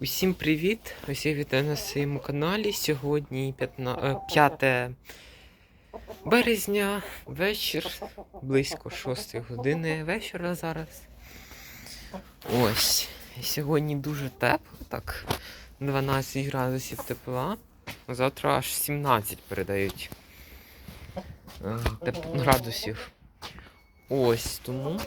Усім привіт! Усі вітаю на своєму каналі. Сьогодні 15, е, 5 березня, вечір, близько 6 години вечора зараз. Ось. Сьогодні дуже тепло, так, 12 градусів тепла. Завтра аж 17 передають е, градусів. Ось тому.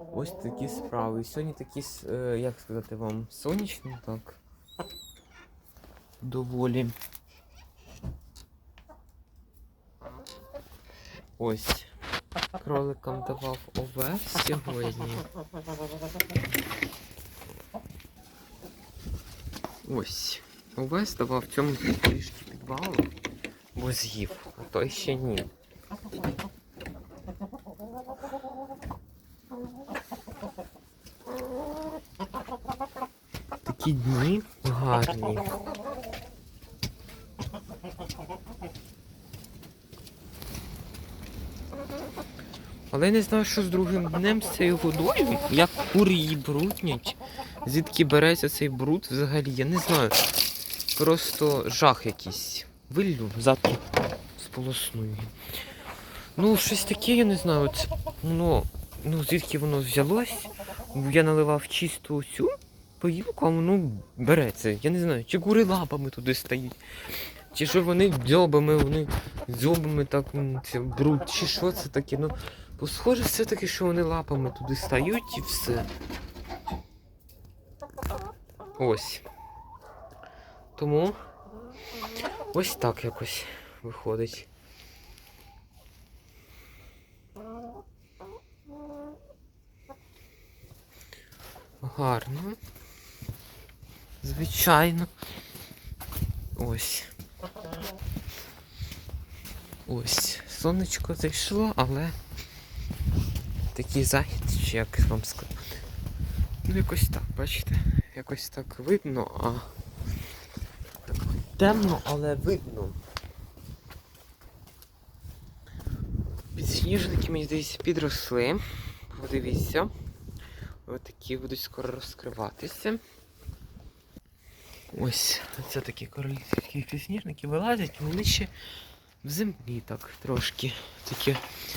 Ось такі справи. Сьогодні такі, е, як сказати вам, сонячно так. Доволі. Ось. Кроликам давав овес сьогодні. Ось. Овес давав цьому трішки підвалу, бо з'їв, а той ще ні. Такі дні гарні. Але я не знаю, що з другим днем з цією водою, як кури її бруднять. Звідки береться цей бруд взагалі, я не знаю. Просто жах якийсь. Виллю, завтра сполосную. Ну, щось таке, я не знаю. От, воно, ну, звідки воно взялось. Я наливав чисту цю поїлку, а воно береться. Я не знаю, чи кури лапами туди стають. Чи що вони дзьобами, вони дзьобами так це бруд, чи що це таке. Ну, бо схоже все-таки, що вони лапами туди стають і все. Ось. Тому ось так якось виходить. Гарно. Звичайно. Ось. Ось. Сонечко зайшло, але такий захід, чи як вам сказати. Ну якось так, бачите? Якось так видно, а темно, але видно. Підсніжники, мені здається, підросли. Подивіться. Ось такі будуть скоро розкриватися. Ось, це такі королівські підсніжники вилазять, вони ще в землі так трошки таке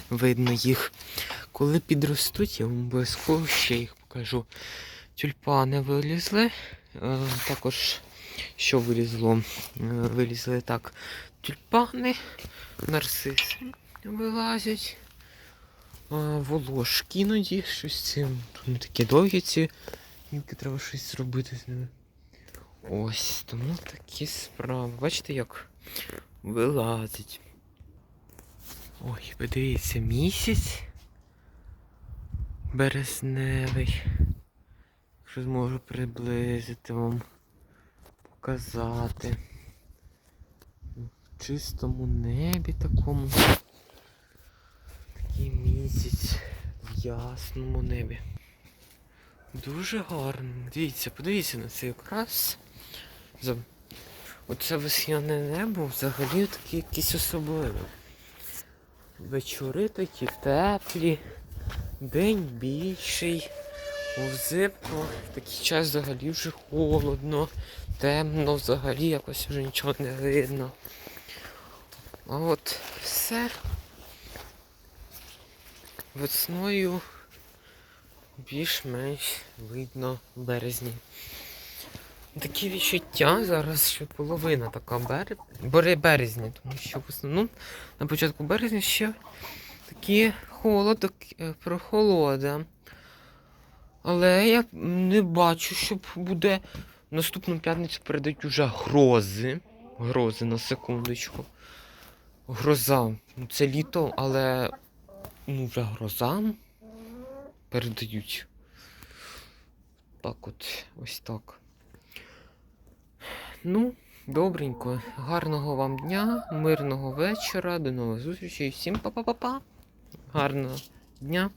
видно їх. Коли підростуть, я вам обов'язково ще їх покажу. Тюльпани вилізли. Е, також що вилізло? Е, вилізли так тюльпани, нарциси вилазять. А, волошки іноді щось цим. Вони такі довгі ці. Тільки треба щось зробити з ними. Ось, тому такі справи. Бачите, як вилазить. Ой, подивіться, місяць березневий. Якщо зможу приблизити вам, показати. В чистому небі такому. Такий місяць в ясному небі. Дуже гарно. Дивіться, подивіться на цей окрас. Оце весняне небо взагалі таке якесь особливе. Вечори такі теплі, день більший, взимку такий час взагалі вже холодно, темно, взагалі якось вже нічого не видно. А от все весною більш-менш видно в березні. Такі відчуття зараз, що половина така бер... березня, тому що в основному на початку березня ще такі холод, е, прохолода. Але я не бачу, щоб буде наступну п'ятницю передають уже грози. Грози на секундочку. Гроза. Ну, Це літо, але ну, вже грозам передають. Так от, ось так. Ну, добренько. Гарного вам дня, мирного вечора, до нових зустрічей. Всім па-па-па-па. Гарного дня.